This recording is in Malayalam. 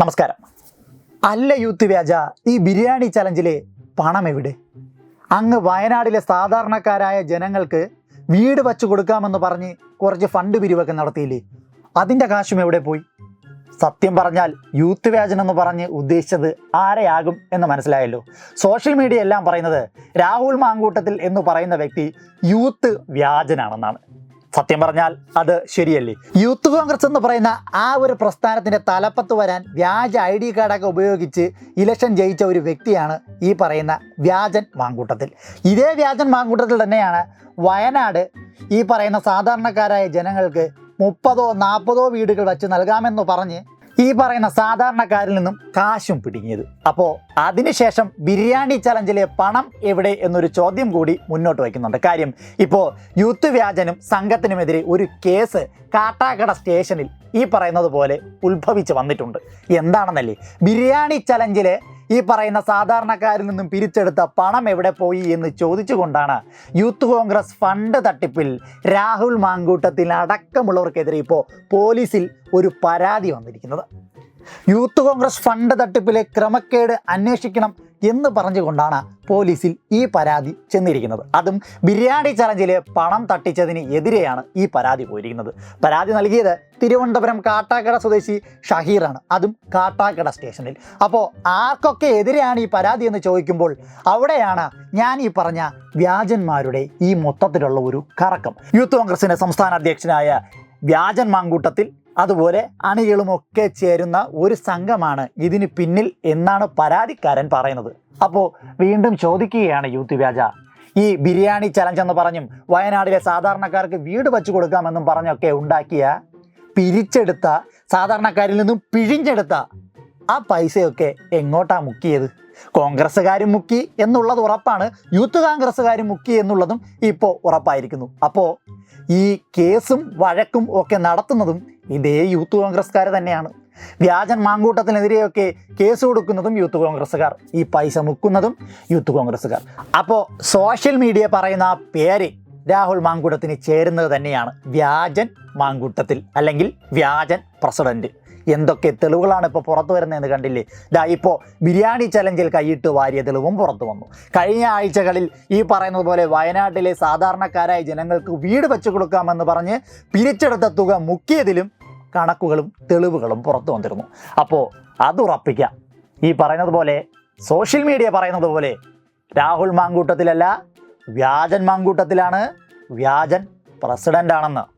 നമസ്കാരം. അല്ല യൂത്ത് വ്യാജ ഈ ബിരിയാണി ചലഞ്ചിലെ പണം എവിടെ? അങ്ങ് വയനാടിലെ സാധാരണക്കാരായ ജനങ്ങൾക്ക് വീട് വച്ചു കൊടുക്കാമെന്ന് പറഞ്ഞ് കുറച്ച് ഫണ്ട് പിരിവൊക്കെ നടത്തിയില്ലേ? അതിന്റെ കാശും എവിടെ പോയി? സത്യം പറഞ്ഞാൽ യൂത്ത് വ്യാജൻ എന്ന് പറഞ്ഞ് ഉദ്ദേശിച്ചത് ആരെയാകും എന്ന് മനസ്സിലായല്ലോ. സോഷ്യൽ മീഡിയ എല്ലാം പറയുന്നത് രാഹുൽ മാങ്കൂട്ടത്തിൽ എന്ന് പറയുന്ന വ്യക്തി യൂത്ത് വ്യാജനാണെന്നാണ്. സത്യം പറഞ്ഞാൽ അത് ശരിയല്ലേ? യൂത്ത് കോൺഗ്രസ് എന്ന് പറയുന്ന ആ ഒരു പ്രസ്ഥാനത്തിന്റെ തലപ്പത്ത് വരാൻ വ്യാജ ഐ ഡി കാർഡൊക്കെ ഉപയോഗിച്ച് ഇലക്ഷൻ ജയിച്ച ഒരു വ്യക്തിയാണ് ഈ പറയുന്ന വ്യാജൻ മാങ്കൂട്ടത്തിൽ. ഇതേ വ്യാജൻ മാങ്കൂട്ടത്തിൽ തന്നെയാണ് വയനാട് ഈ പറയുന്ന സാധാരണക്കാരായ ജനങ്ങൾക്ക് മുപ്പതോ നാൽപ്പതോ വീടുകൾ വച്ച് നൽകാമെന്ന് പറഞ്ഞ് ഈ പറയുന്ന സാധാരണക്കാരിൽ നിന്നും കാശും പിടിങ്ങിയത്. അപ്പോൾ അതിനുശേഷം ബിരിയാണി ചലഞ്ചിലെ പണം എവിടെ എന്നൊരു ചോദ്യം കൂടി മുന്നോട്ട് വയ്ക്കുന്നുണ്ട്. കാര്യം ഇപ്പോൾ യൂത്ത് വ്യാജനും സംഘത്തിനുമെതിരെ ഒരു കേസ് കാട്ടാക്കട സ്റ്റേഷനിൽ ഈ പറയുന്നത് പോലെ ഉത്ഭവിച്ച് വന്നിട്ടുണ്ട്. എന്താണെന്നല്ലേ? ബിരിയാണി ചലഞ്ചിലെ ഈ പറയുന്ന സാധാരണക്കാരിൽ നിന്നും പിരിച്ചെടുത്ത പണം എവിടെ പോയി എന്ന് ചോദിച്ചുകൊണ്ടാണ് യൂത്ത് കോൺഗ്രസ് ഫണ്ട് തട്ടിപ്പിൽ രാഹുൽ മാങ്കൂട്ടത്തിൽ അടക്കമുള്ളവർക്കെതിരെ ഇപ്പോൾ പോലീസിൽ ഒരു പരാതി വന്നിരിക്കുന്നത്. യൂത്ത് കോൺഗ്രസ് ഫണ്ട് തട്ടിപ്പിലെ ക്രമക്കേട് അന്വേഷിക്കണം എന്ന് പറഞ്ഞുകൊണ്ടാണ് പോലീസിൽ ഈ പരാതി ചെന്നിരിക്കുന്നത്. അതും ബിരിയാണി ചലഞ്ചിലെ പണം തട്ടിച്ചതിന് എതിരെയാണ് ഈ പരാതി പോയിരിക്കുന്നത്. പരാതി നൽകിയത് തിരുവനന്തപുരം കാട്ടാക്കട സ്വദേശി ഷഹീറാണ്. അതും കാട്ടാക്കട സ്റ്റേഷനിൽ. അപ്പോൾ ആർക്കൊക്കെ എതിരെയാണ് ഈ പരാതി എന്ന് ചോദിക്കുമ്പോൾ അവിടെയാണ് ഞാൻ ഈ പറഞ്ഞ വ്യാജന്മാരുടെ ഈ മൊത്തത്തിലുള്ള ഒരു കറക്കം. യൂത്ത് കോൺഗ്രസിന്റെ സംസ്ഥാന അധ്യക്ഷനായ വ്യാജൻ മാങ്കൂട്ടത്തിൽ അതുപോലെ അണികളുമൊക്കെ ചേരുന്ന ഒരു സംഘമാണ് ഇതിന് പിന്നിൽ എന്നാണ് പരാതിക്കാരൻ പറയുന്നത്. അപ്പോൾ വീണ്ടും ചോദിക്കുകയാണ് യൂത്ത് വ്യാജ. ഈ ബിരിയാണി ചലഞ്ച് എന്ന് പറഞ്ഞും വയനാടിലെ സാധാരണക്കാർക്ക് വീട് വച്ചു കൊടുക്കാമെന്നും പറഞ്ഞൊക്കെ ഉണ്ടാക്കിയ പിരിച്ചെടുത്ത സാധാരണക്കാരിൽ നിന്നും പിഴിഞ്ഞെടുത്ത ആ പൈസയൊക്കെ എങ്ങോട്ടാ മുക്കിയത്? കോൺഗ്രസ്സുകാരും മുക്കി എന്നുള്ളത് ഉറപ്പാണ്. യൂത്ത് കോൺഗ്രസ്സുകാരും മുക്കി എന്നുള്ളതും ഇപ്പോൾ ഉറപ്പായിരിക്കുന്നു. അപ്പോൾ ഈ കേസും വഴക്കും ഒക്കെ നടത്തുന്നതും ഇതേ യൂത്ത് കോൺഗ്രസ്സുകാർ തന്നെയാണ്. വ്യാജൻ മാങ്കൂട്ടത്തിനെതിരെയൊക്കെ കേസ് കൊടുക്കുന്നതും യൂത്ത് കോൺഗ്രസ്സുകാർ. ഈ പൈസ മുക്കുന്നതും യൂത്ത് കോൺഗ്രസ്സുകാർ. അപ്പോൾ സോഷ്യൽ മീഡിയ പറയുന്ന ആ പേര് രാഹുൽ മാങ്കൂട്ടത്തിന് ചേരുന്നത് തന്നെയാണ്. വ്യാജൻ മാങ്കൂട്ടത്തിൽ അല്ലെങ്കിൽ വ്യാജൻ പ്രസിഡന്റ്. എന്തൊക്കെ തെളിവുകളാണ് ഇപ്പോൾ പുറത്തു വരുന്നതെന്ന് കണ്ടില്ലേ? ദാ ഇപ്പോൾ ബിരിയാണി ചലഞ്ചിൽ കൈയിട്ട് വാരിയ തെളിവും പുറത്തു വന്നു. കഴിഞ്ഞ ആഴ്ചകളിൽ ഈ പറയുന്നത് പോലെ വയനാട്ടിലെ സാധാരണക്കാരായ ജനങ്ങൾക്ക് വീട് വെച്ചു കൊടുക്കാമെന്ന് പറഞ്ഞ് പിരിച്ചെടുത്ത തുക മുക്കിയതിലും കണക്കുകളും തെളിവുകളും പുറത്തു വന്നിരുന്നു. അപ്പോൾ അത് ഉറപ്പിക്കാം. ഈ പറയുന്നത് പോലെ സോഷ്യൽ മീഡിയ പറയുന്നത് പോലെ രാഹുൽ മാങ്കൂട്ടത്തിലല്ല വ്യാജൻ മാങ്കൂട്ടത്തിലാണ് വ്യാജൻ പ്രസിഡന്റാണെന്ന്